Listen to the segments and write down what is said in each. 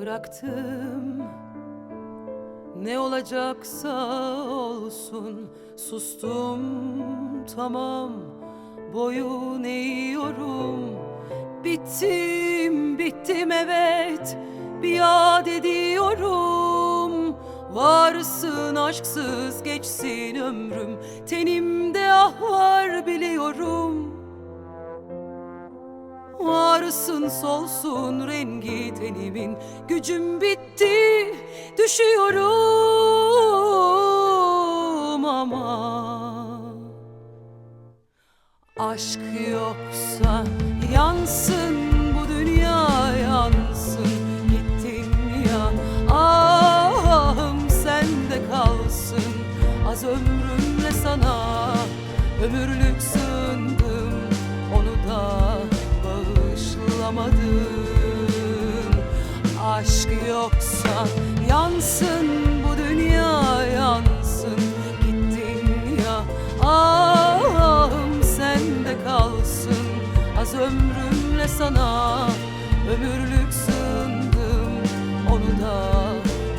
Bıraktım. Ne olacaksa olsun sustum tamam. Boyun eğiyorum. Bittim bittim evet. Biat ediyorum. Varsın aşksız geçsin ömrüm. Tenimde ah var biliyorum Varsın solsun rengi tenimin. Gücüm bitti düşüyorum ama. Aşk yoksa yansın bu dünya yansın. Gittin ya ahım sende kalsın. Az ömrümle sana ömürlük yansın bu dünya yansın. Gittin ya ahım sende kalsın. Az ömrümle sana ömürlük sığındım. Onu da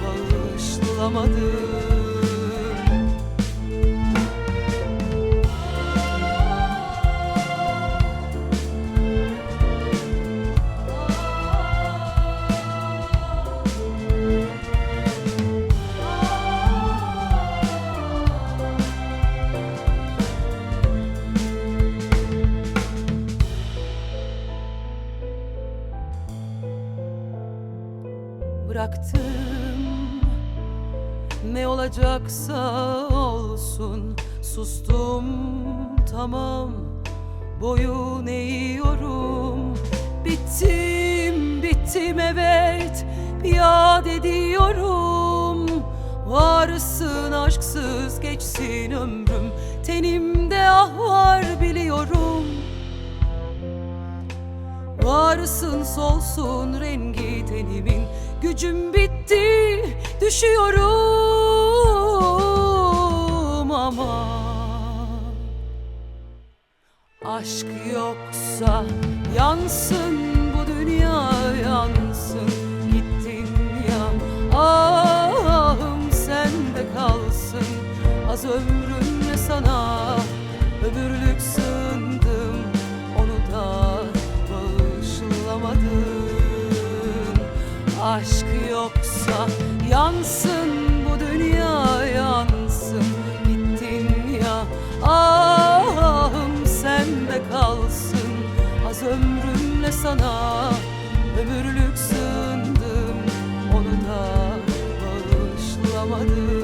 bağışlamadım bıraktım. Ne olacaksa olsun sustum. Tamam Boyun eğiyorum. Bittim bittim evet. Biat ediyorum. Varsın aşksız geçsin ömrüm. Tenimde ah var biliyorum. Varsın solsun rengi tenimin Gücüm bitti düşüyorum ama Aşk yoksa yansın bu dünya yansın Gittin ya ahım sende kalsın Az ömrümle sana ömürlük sığındım Aşk yoksa yansın bu dünya yansın. Gittin ya ahım sende kalsın. Az ömrümle sana ömürlük sığındım. Onu da bağışlamadım